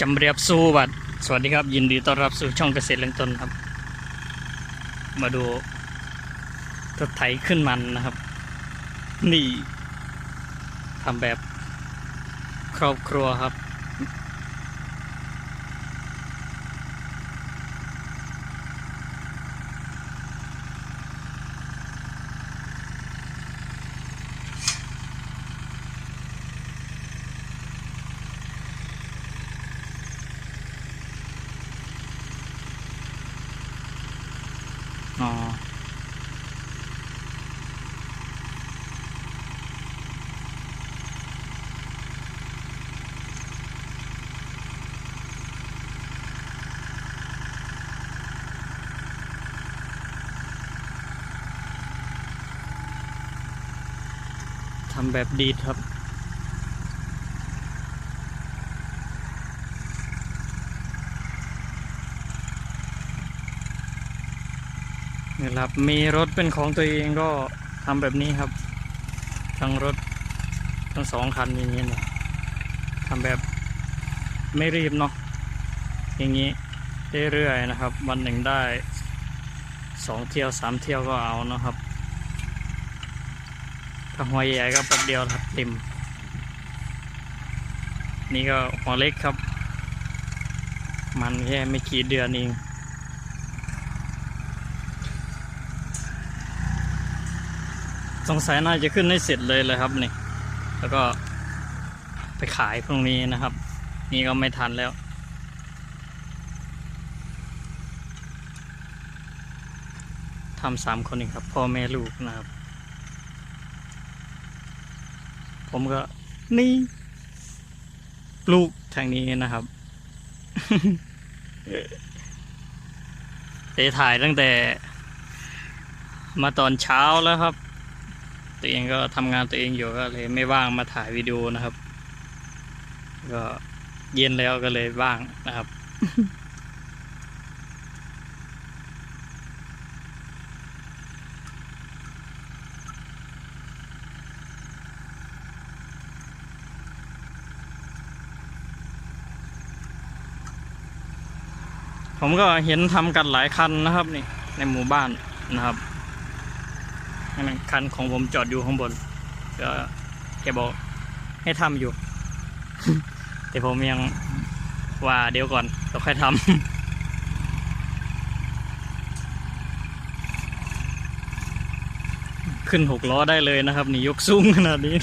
จำเรียบสู้บัดสวัสดีครับ ยินดีต้อนรับสู่ช่องเกษตรเริ่มต้นครับ มาดูรถไถขึ้นมันนะครับ นี่ทำแบบครอบครัวครับำแบบดีดครับ นี่ครับ มีรถเป็นของตัวเองก็ทำแบบนี้ครับ ทั้งรถทั้งสองคันอย่างนี้เนี่ยทำแบบไม่รีบเนาะอย่างนี้เรื่อยๆนะครับ วันหนึ่งได้สองเที่ยวสามเที่ยวก็เอานะครับ ถ้าหัวใหญ่ก็แป๊บเดียวครับเต็ม นี่ก็หัวเล็กครับ มันแค่ไม่กี่เดือนเองสงสัยน่าจะขึ้นให้เสร็จเลยเลยครับนี่ แล้วก็ไปขายพรุ่งนี้นะครับ นี่ก็ไม่ทันแล้ว ทำสามคนเองครับ พ่อแม่ลูกนะครับ ผมก็นี่ปลูกทางนี้นะครับไปถ่ายตั้งแต่ มาตอนเช้าแล้วครับ ตัวเองก็ทำงานตัวเองอยู่ก็เลยไม่ว่างมาถ่ายวิดีโอนะครับ ก็เย็นแล้วก็เลยว่างนะครับ ผมก็เห็นทำกันหลายคันนะครับนี่ในหมู่บ้านนะครับนั่นคันของผมจอดอยู่ข้างบน ก็แกบอกให้ทำอยู่ แต่ผมยังว่าเดี๋ยวก่อนเราค่อยทำขึ้นหกล้อได้เลยนะครับ นี่ยกสูงขนาดนี้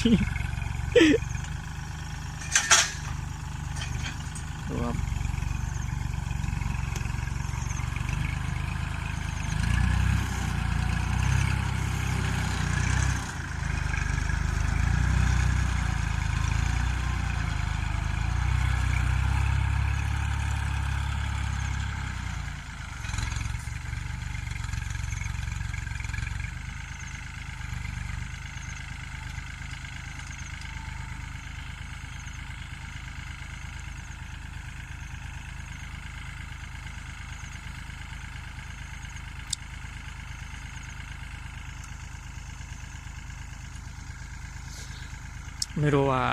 ไม่รู้ว่า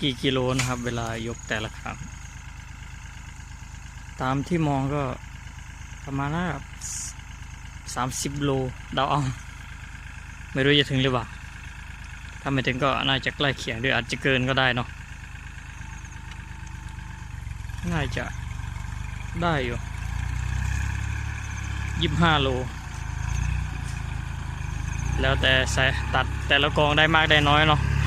กี่กิโลนะครับ เวลายกแต่ละครั้ง ตามที่มองก็ประมาณน่าสามสิบโลดาเอาไม่รู้จะถึงหรือเปล่า ถ้าไม่ถึงก็น่าจะใกล้เคียงหรืออาจจะเกินก็ได้เนาะน่าจะได้อยู่ยี่สิบห้าโล แล้วแต่ใส่ตัดแต่ละกองได้มากได้น้อยเนาะ ต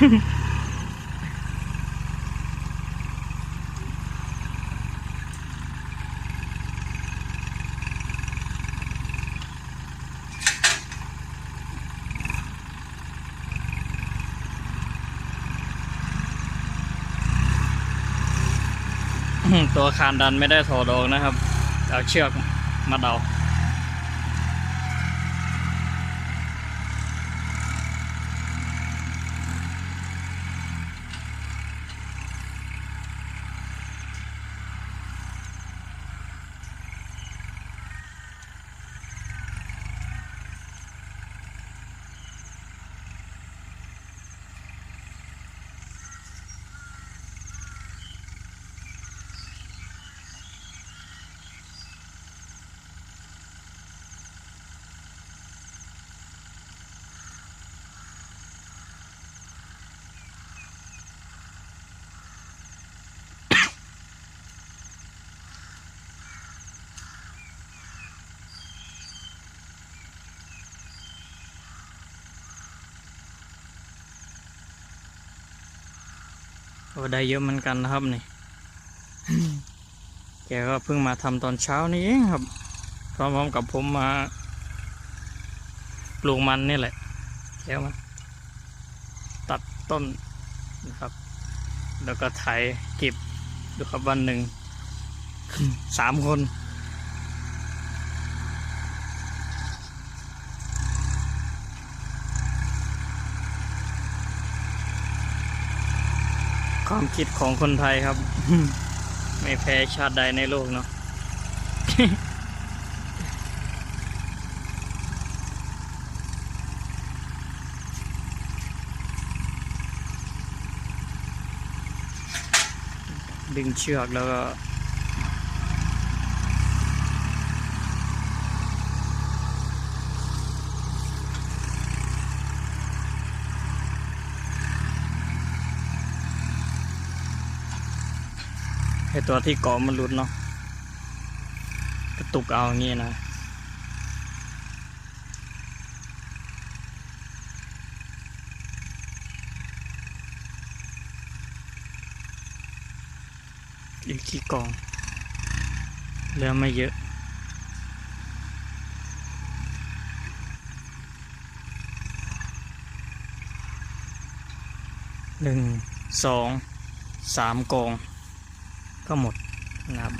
ัวคานดันไม่ได้ถอดออกนะครับ เอาเชือกมาเดา ก็ได้เยอะเหมือนกันนะครับนี่ แกก็เพิ่งมาทำตอนเช้านี้เองครับ พร้อมๆกับผมมาปลูกมันนี่แหละแล้วมันตัดต้นนะครับ แล้วก็ไถเก็บดูครับวันหนึ่งสามคน ความคิดของคนไทยครับ ไม่แพ้ชาติใดในโลกเนาะดึงเชือกแล้วก็ ให้ตัวที่เกาะมันหลุดเนาะกระตุกเอาอย่างงี้นะอีกกี่กองเหลือไม่เยอะหนึ่งสองสามกอง ก็หมดนะครับ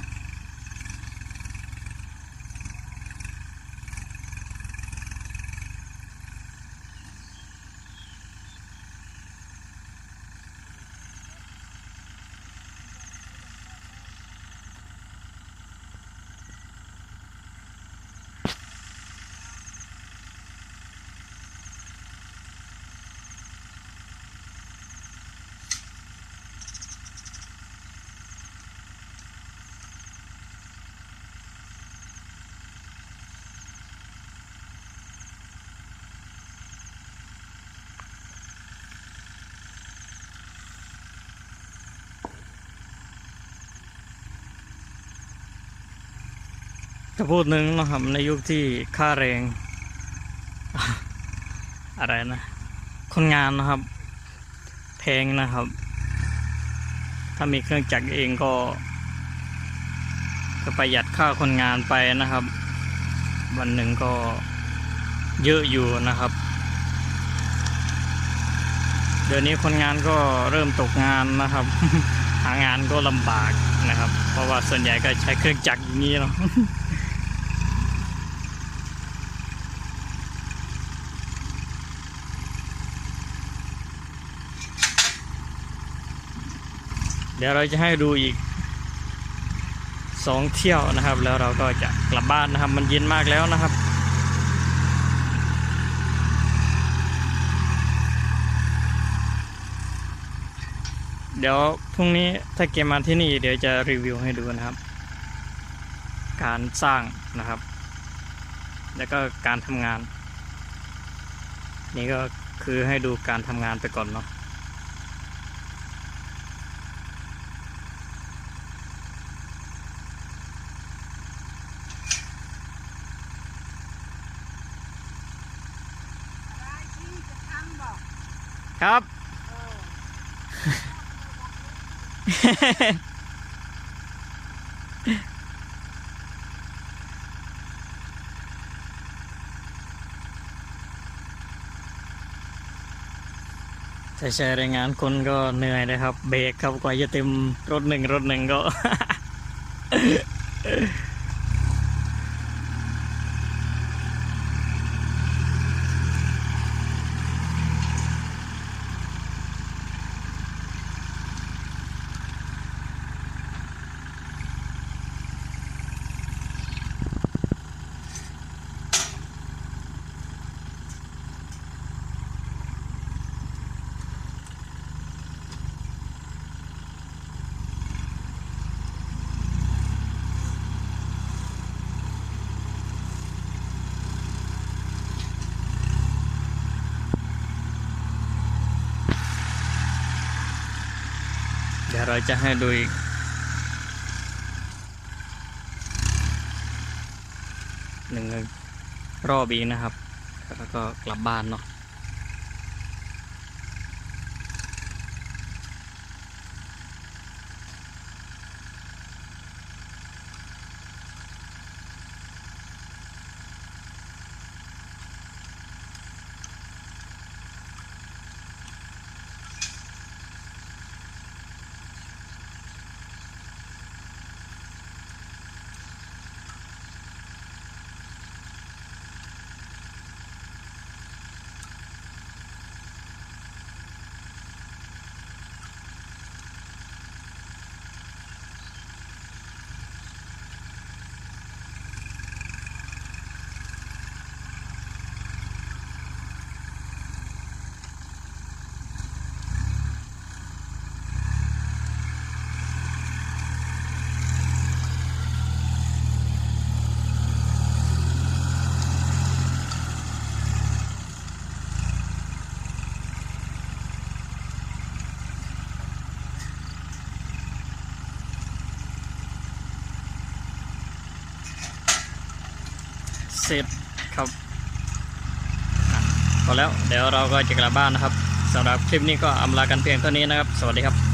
จะพูดหนึ่งนะครับในยุคที่ค่าแรง อะไรนะ คนงานนะครับ แพงนะครับ ถ้ามีเครื่องจักรเองก็ก็ประหยัดค่าคนงานไปนะครับ วันหนึ่งก็เยอะอยู่นะครับ เดี๋ยวนี้คนงานก็เริ่มตกงานนะครับ หางานก็ลำบากนะครับ เพราะว่าส่วนใหญ่ก็ใช้เครื่องจักรอย่างนี้เนาะ เดี๋ยวเราจะให้ดูอีกสองเที่ยวนะครับ แล้วเราก็จะกลับบ้านนะครับ มันเย็นมากแล้วนะครับเดี๋ยวพรุ่งนี้ถ้าเกมมาที่นี่เดี๋ยวจะรีวิวให้ดูนะครับ การสร้างนะครับ แล้วก็การทำงาน นี่ก็คือให้ดูการทำงานไปก่อนเนาะ อะไรที่จะทำบอก ครับเออใช่ใช่รายงานคนก็เหนื่อยนะครับ เบรกครับกว่าจะเต็มรถหนึ่งรถหนึ่งก็ เราจะให้ดูอีก หนึ่งรอบอีกนะครับ แล้วก็กลับบ้านเนาะ สร็จครับพอแล้วเดี๋ยวเราก็จะกลับบ้านนะครับสำหรับคลิปนี้ก็อำลากันเพียงเท่านี้นะครับ สวัสดีครับ